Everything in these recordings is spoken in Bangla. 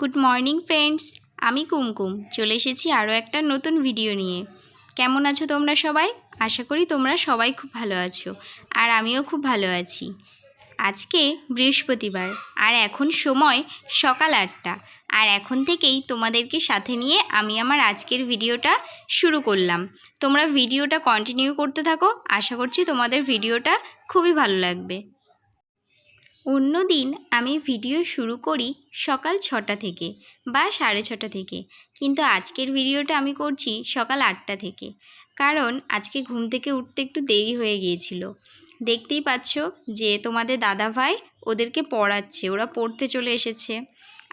গুড মর্নিং ফ্রেন্ডস আমি কুমকুম। চলে এসেছি আরও একটা নতুন ভিডিও নিয়ে। কেমন আছো তোমরা সবাই? আশা করি তোমরা সবাই খুব ভালো আছো। আর আমিও খুব ভালো আছি। আজকে বৃহস্পতিবার, আর এখন সময় সকাল আটটা। আর এখন থেকেই তোমাদেরকে সাথে নিয়ে আমি আমার আজকের ভিডিওটা শুরু করলাম। তোমরা ভিডিওটা কন্টিনিউ করতে থাকো। আশা করছি তোমাদের ভিডিওটা খুবই ভালো লাগবে। অন্যদিন আমি ভিডিও শুরু করি সকাল ছটা থেকে বা সাড়ে ছটা থেকে। কিন্তু আজকের ভিডিওটা আমি করছি সকাল আটটা থেকে। কারণ আজকে ঘুম থেকে উঠতে একটু দেরি হয়ে গিয়েছিল। দেখতেই পাচ্ছ যে তোমাদের দাদা ভাই ওদেরকে পড়াচ্ছে, ওরা পড়তে চলে এসেছে।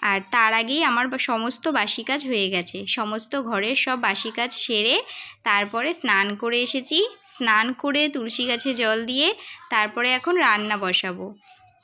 আর তার আগেই আমার সমস্ত বাসি কাজ হয়ে গেছে। সমস্ত ঘরের সব বাসি কাজ সেরে তারপরে স্নান করে এসেছি। স্নান করে তুলসী গাছে জল দিয়ে তারপরে এখন রান্না বসাবো।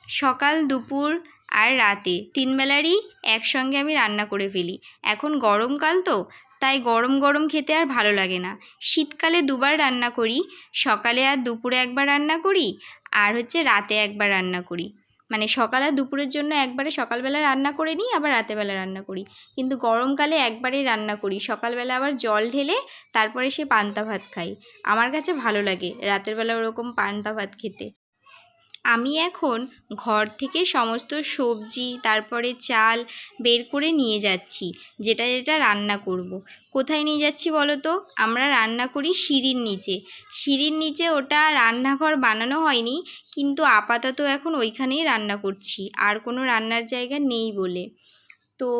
সকাল, দুপুর আর রাতে তিন বেলারই একসঙ্গে আমি রান্না করে ফেলি। এখন গরমকাল তো, তাই গরম গরম খেতে আর ভালো লাগে না। শীতকালে দুবার রান্না করি, সকালে আর দুপুরে একবার রান্না করি, আর হচ্ছে রাতে একবার রান্না করি। মানে সকাল আর দুপুরের জন্য একবারে সকালবেলা রান্না করে নিই, আবার রাতেবেলা রান্না করি। কিন্তু গরমকালে একবারেই রান্না করি। সকালবেলা আবার জল ঢেলে তারপরে সে পান্তা ভাত খাই। আমার কাছে ভালো লাগে রাতের বেলা ওরকম পান্তা ভাত খেতে। আমি এখন ঘর থেকে সমস্ত সবজি, তারপরে চাল বের করে নিয়ে যাচ্ছি, যেটা যেটা রান্না করব। কোথায় নিয়ে যাচ্ছি বলো তো? আমরা রান্না করি সিঁড়ির নিচে। সিঁড়ির নিচে ওটা রান্নাঘর বানানো হয়নি, কিন্তু আপাতত এখন ওইখানেই রান্না করছি, আর কোনো রান্নার জায়গা নেই বলে। তো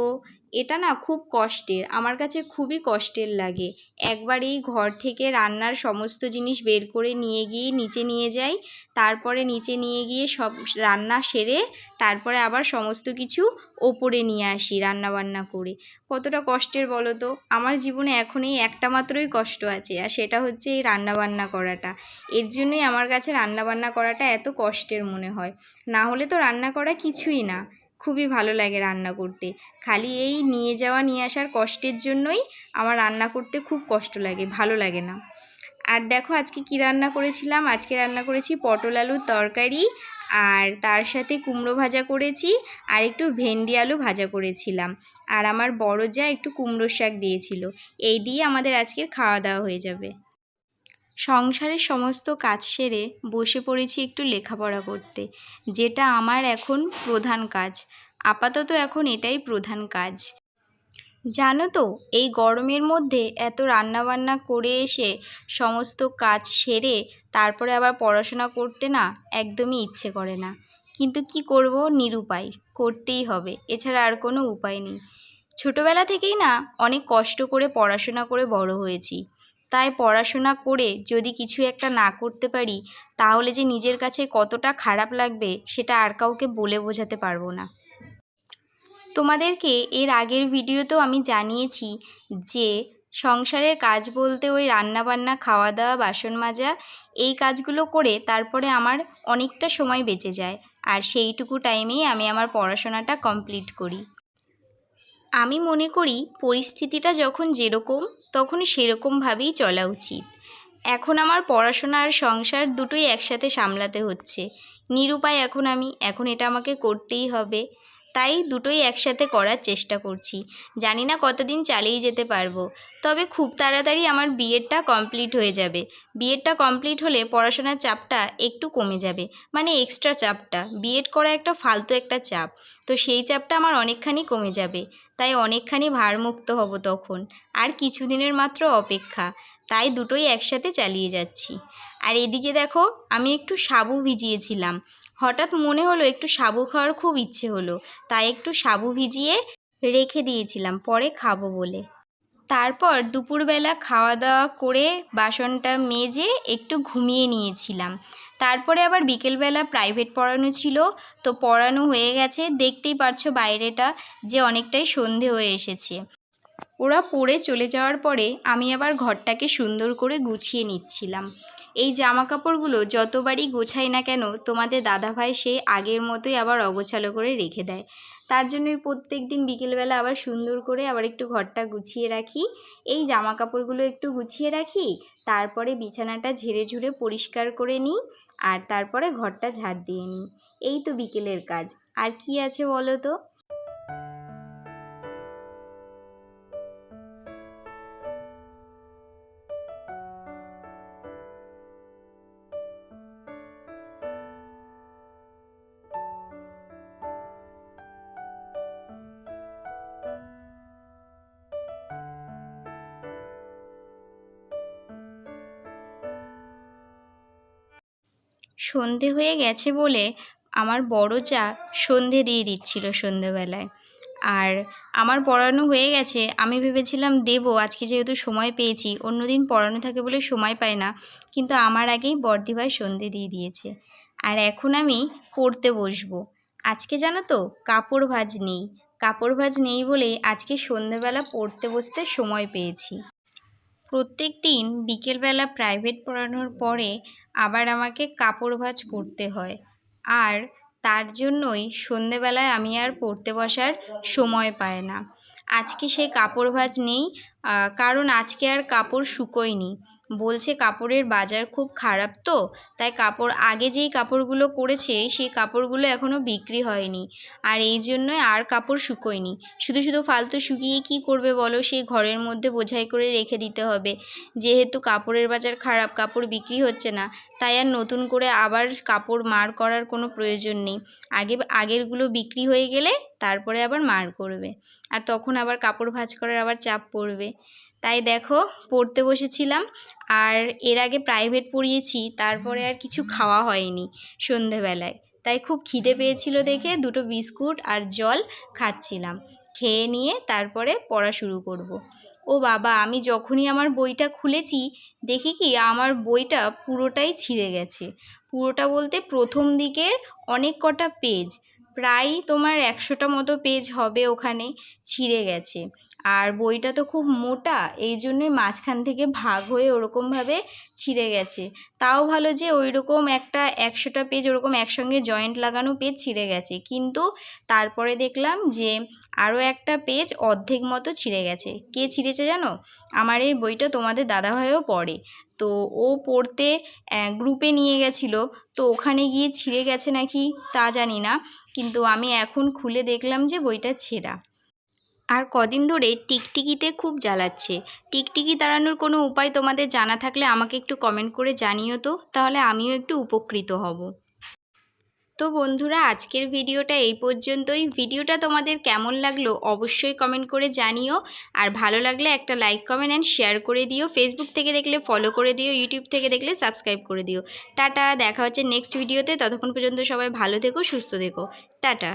এটা না খুব কষ্টের, আমার কাছে খুবই কষ্টের লাগে। একবার এই ঘর থেকে রান্নার সমস্ত জিনিস বের করে নিয়ে গিয়ে নিচে নিয়ে যাই, তারপরে নিচে নিয়ে গিয়ে সব রান্না সেরে তারপরে আবার সমস্ত কিছু ওপরে নিয়ে আসি রান্না বান্না করে। কতটা কষ্টের বলো তো? আমার জীবনে এখন এই একটা মাত্রই কষ্ট আছে, আর সেটা হচ্ছে এই রান্না বান্না করাটা। এর জন্যই আমার কাছে রান্না বান্না করাটা এত কষ্টের মনে হয়। না হলে তো রান্না করা কিছুই না। খুবই ভালো লাগে রান্না করতে। খালি এই নিয়ে যাওয়া, নিয়ে আসার কষ্টের জন্যই আমার রান্না করতে খুব কষ্ট লাগে, ভালো লাগে না। আর দেখো আজকে কি রান্না করেছিলাম? আজকে রান্না করেছি পটল আলুর তরকারি আর তার সাথে কুমড়ো ভাজা করেছি আর একটু ভেন্ডি আলু ভাজা করেছিলাম। আর আমার বড় যা একটু কুমড়োর শাক দিয়েছিল। এই দিয়ে আমাদের আজকের খাওয়া দাওয়া হয়ে যাবে। সংসারের সমস্ত কাজ সেরে বসে পড়েছি একটু লেখাপড়া করতে, যেটা আমার এখন প্রধান কাজ। আপাতত এখন এটাই প্রধান কাজ। জানো তো, এই গরমের মধ্যে এত রান্নাবান্না করে এসে সমস্ত কাজ সেরে তারপরে আবার পড়াশোনা করতে না একদমই ইচ্ছে করে না। কিন্তু কি করব? নিরুপায়। করতেই হবে। এছাড়া আর কোনো উপায় নেই। ছোটোবেলা থেকেই না অনেক কষ্ট করে পড়াশোনা করে বড় হয়েছি। তাই পড়াশোনা করে যদি কিছু একটা না করতে পারি, তাহলে যে নিজের কাছে কতটা খারাপ লাগবে, সেটা আর কাউকে বলে বোঝাতে পারব না। তোমাদেরকে এর আগের ভিডিওতেও আমি জানিয়েছি যে, সংসারের কাজ বলতে ওই রান্নাবান্না খাওয়া দাওয়া বাসন মাজা, এই কাজগুলো করে তারপরে আমার অনেকটা সময় বেঁচে যায়। আর সেইটুকু টাইমেই আমি আমার পড়াশোনাটা কমপ্লিট করি। আমি মনে করি পরিস্থিতিটা যখন যেরকম, তখন সেরকমভাবেই চলা উচিত। এখন আমার পড়াশোনা আর সংসার দুটোই একসাথে সামলাতে হচ্ছে। নিরুপায় এখন আমি, এখন এটা আমাকে করতেই হবে। তাই দুটোই একসাথে করার চেষ্টা করছি। জানি না কতদিন চালিয়ে যেতে পারব। তবে খুব তাড়াতাড়ি আমার বিএডটা কমপ্লিট হয়ে যাবে। বিএডটা কমপ্লিট হলে পড়াশোনার চাপটা একটু কমে যাবে। মানে এক্সট্রা চাপটা। বিএড করা একটা ফালতু একটা চাপ। তো সেই চাপটা আমার অনেকখানি কমে যাবে। তাই অনেকখানি ভারমুক্ত হব তখন। আর কিছুদিনের মাত্র অপেক্ষা। তাই দুটোই একসাথে চালিয়ে যাচ্ছি। আর এদিকে দেখো, আমি একটু সাবু ভিজিয়েছিলাম। হঠাৎ মনে হলো একটু সাবু খাওয়ার খুব ইচ্ছে হলো। তাই একটু সাবু ভিজিয়ে রেখে দিয়েছিলাম, পরে খাব বলে। তারপর দুপুরবেলা খাওয়া দাওয়া করে বাসনটা মেজে একটু ঘুমিয়ে নিয়েছিলাম। তারপরে আবার বিকেলবেলা প্রাইভেট পড়ানো ছিল, তো পড়ানো হয়ে গেছে। দেখতেই পারছ বাইরেটা যে অনেকটাই সন্ধে হয়ে এসেছে। ওরা পড়ে চলে যাওয়ার পরে আমি আবার ঘরটাকে সুন্দর করে গুছিয়ে নিচ্ছিলাম। এই জামা কাপড়গুলো যতবারই গোছাই না কেন, তোমাদের দাদাভাই সে আগের মতোই আবার অগোছালো করে রেখে দেয়। তার জন্যই প্রত্যেক দিন বিকেলবেলা আবার সুন্দর করে আবার একটু ঘরটা গুছিয়ে রাখি। এই জামা কাপড়গুলো একটু গুছিয়ে রাখি, তারপরে বিছানাটা ঝেড়ে ঝুড়ে পরিষ্কার করে নিই, আর তারপরে ঘরটা ঝাড় দিয়ে নিই। এই তো বিকেলের কাজ। আর কি আছে বলো তো? সন্ধে হয়ে গেছে বলে আমার বড় চা সন্ধে দিয়ে দিচ্ছিল সন্ধেবেলায়। আর আমার পড়ানো হয়ে গেছে, আমি ভেবেছিলাম দেবো, আজকে যেহেতু সময় পেয়েছি, অন্যদিন পড়ানো থাকে বলে সময় পায় না, কিন্তু আমার আগেই বর্দিভাই সন্ধে দিয়ে দিয়েছে। আর এখন আমি পড়তে বসবো। আজকে জানো তো, কাপড় ভাঁজ নেই। কাপড় ভাঁজ নেই বলে আজকে সন্ধেবেলা পড়তে বসতে সময় পেয়েছি। প্রত্যেক দিন বিকেলবেলা প্রাইভেট পড়ানোর পরে আবার আমাকে কাপড় ভাঁজ করতে হয়। আর তার জন্যই সন্ধেবেলায় আমি আর পড়তে বসার সময় পায় না। আজকে সেই কাপড় ভাঁজ নেই কারণ আজকে আর কাপড় শুকোয়নি। বলছে কাপড়ের বাজার খুব খারাপ তো, তাই কাপড়, আগে যেই কাপড়গুলো করেছে, সেই কাপড়গুলো এখনও বিক্রি হয়নি। আর এই জন্যই আর কাপড় শুকোয়নি। শুধু শুধু ফালতু শুকিয়ে কি করবে বলো? সেই ঘরের মধ্যে বোঝাই করে রেখে দিতে হবে। যেহেতু কাপড়ের বাজার খারাপ, কাপড় বিক্রি হচ্ছে না, তাই আর নতুন করে আবার কাপড় মার করার কোনো প্রয়োজন নেই। আগে, আগেরগুলো বিক্রি হয়ে গেলে তারপরে আবার মার করবে। আর তখন আবার কাপড় ভাঁজ করার আবার চাপ পড়বে। তাই দেখো পড়তে বসেছিলাম আর এর আগে প্রাইভেট পড়িয়েছি, তারপরে আর কিছু খাওয়া হয়নি সন্ধেবেলায়। তাই খুব খিদে পেয়েছিল দেখে দুটো বিস্কুট আর জল খাচ্ছিলাম। খেয়ে নিয়ে তারপরে পড়া শুরু করব। ও বাবা, আমি যখনই আমার বইটা খুলেছি, দেখি কি আমার বইটা পুরোটাই ছিঁড়ে গেছে। পুরোটা বলতে প্রথম দিকের অনেক কটা পেজ প্রায় তোমার একশোটা মতো পেজ হবে ওখানে ছিঁড়ে গেছে। আর বইটা তো খুব মোটা, এই জন্যই মাঝখান থেকে ভাগ হয়ে ওরকমভাবে ছিঁড়ে গেছে। তাও ভালো যে ওই রকম একটা একশোটা পেজ ওরকম একসঙ্গে জয়েন্ট লাগানো পেজ ছিঁড়ে গেছে। কিন্তু তারপরে দেখলাম যে আরও একটা পেজ অর্ধেক মতো ছিঁড়ে গেছে। কে ছিঁড়েছে জানো? আমার এই বইটা তোমাদের দাদাভাইও পড়ে। তো ও পড়তে গ্রুপে নিয়ে গেছিল। তো ওখানে গিয়ে ছিঁড়ে গেছে নাকি তা জানি না। কিন্তু আমি এখন খুলে দেখলাম যে বইটা ছেঁড়া। আর কদিন ধরে টিকটিকিতে খুব জ্বালাচ্ছে। টিকটিকি তাড়ানোর কোনো উপায় তোমাদের জানা থাকলে আমাকে একটু কমেন্ট করে জানিও তো, তাহলে আমিও একটু উপকৃত হব। তো বন্ধুরা, আজকের ভিডিওটা এই পর্যন্তই। ভিডিওটা তোমাদের কেমন লাগল অবশ্যই কমেন্ট করে জানিও। আর ভালো লাগলে একটা লাইক কমেন্ট অ্যান্ড শেয়ার করে দিও। ফেসবুক থেকে দেখলে ফলো করে দিও ইউটিউব থেকে দেখলে সাবস্ক্রাইব করে দিও। টাটা, দেখা হচ্ছে নেক্সট ভিডিওতে ততক্ষণ পর্যন্ত সবাই ভালো থেকো, সুস্থ থেকো। টাটা।